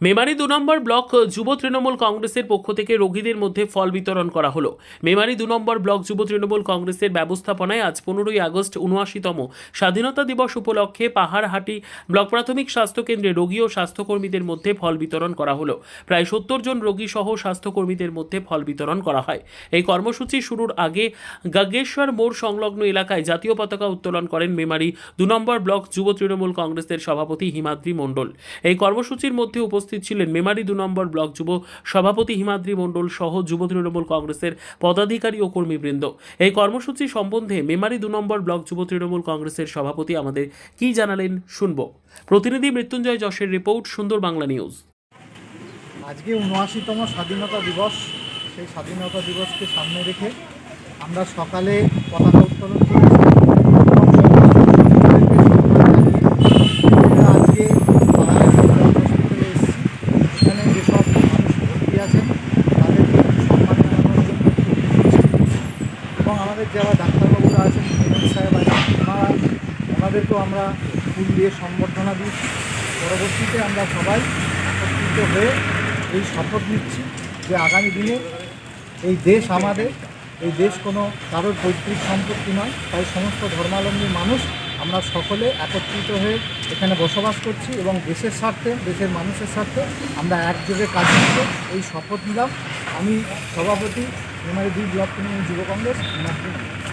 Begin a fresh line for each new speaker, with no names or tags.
মেমারি দু নম্বর ব্লক যুব তৃণমূল কংগ্রেসের পক্ষ থেকে রোগীদের মধ্যে ফল বিতরণ করা হলো। মেমারি দু নম্বর ব্লক, যুব তৃণমূল কংগ্রেসের ব্যবস্থাপনায় আজ পনেরোই আগস্ট উনআশিতম স্বাধীনতা দিবস উপলক্ষে পাহাড়হাটি ব্লক প্রাথমিক স্বাস্থ্যকেন্দ্রে রোগী ও স্বাস্থ্যকর্মীদের মধ্যে ফল বিতরণ করা হলো। প্রায় সত্তর জন রোগী সহ স্বাস্থ্যকর্মীদের মধ্যে ফল বিতরণ করা হয়। এই কর্মসূচি শুরুর আগে গাগেশ্বর মোড় সংলগ্ন এলাকায় জাতীয় পতাকা উত্তোলন করেন মেমারি দু নম্বর ব্লক, যুব তৃণমূল কংগ্রেসের সভাপতি হিমাদ্রি মণ্ডল। এই কর্মসূচির মধ্যে উপস্থিত ছিলেন মেমারি দু নম্বর ব্লক যুব সভাপতি হিমাদ্রি মণ্ডল সহ যুব তৃণমূল কংগ্রেসের পদাধিকারী ও কর্মীবৃন্দ। এই কর্মসূচি সম্বন্ধে মেমারি দু নম্বর ব্লক যুব তৃণমূল কংগ্রেসের সভাপতি আমাদের কি জানালেন শুনব। প্রতিনিধি মৃত্যুঞ্জয় যশের রিপোর্ট, সুন্দর বাংলা নিউজ।
আজকে উনআশিতম স্বাধীনতা দিবস। সেই স্বাধীনতা দিবসকে সামনে রেখে আমরা সকালে পতাকা উত্তোলন করেছি। আমাদের যারা ডাক্তারবাবুরা আছেন সাহেব আছেন, ওনারা, ওনাদেরকেও আমরা ফুল দিয়ে সম্বর্ধনা দিয়েছি পরবর্তীতে আমরা সবাই একত্রিত হয়ে এই শপথ নিচ্ছি যে আগামী দিনে এই দেশ আমাদের, এই দেশ কোনো কারোর পৈতৃক সম্পত্তি নয়, তাই সমস্ত ধর্মাবলম্বী মানুষ আমরা সকলে একত্রিত হয়ে এখানে বসবাস করছি এবং দেশের স্বার্থে, দেশের মানুষের স্বার্থে আমরা একযোগে কাজ করতে এই শপথ নিলাম। আমি সভাপতি দুই ব্লক তৃণমূল যুব কংগ্রেস মেমারি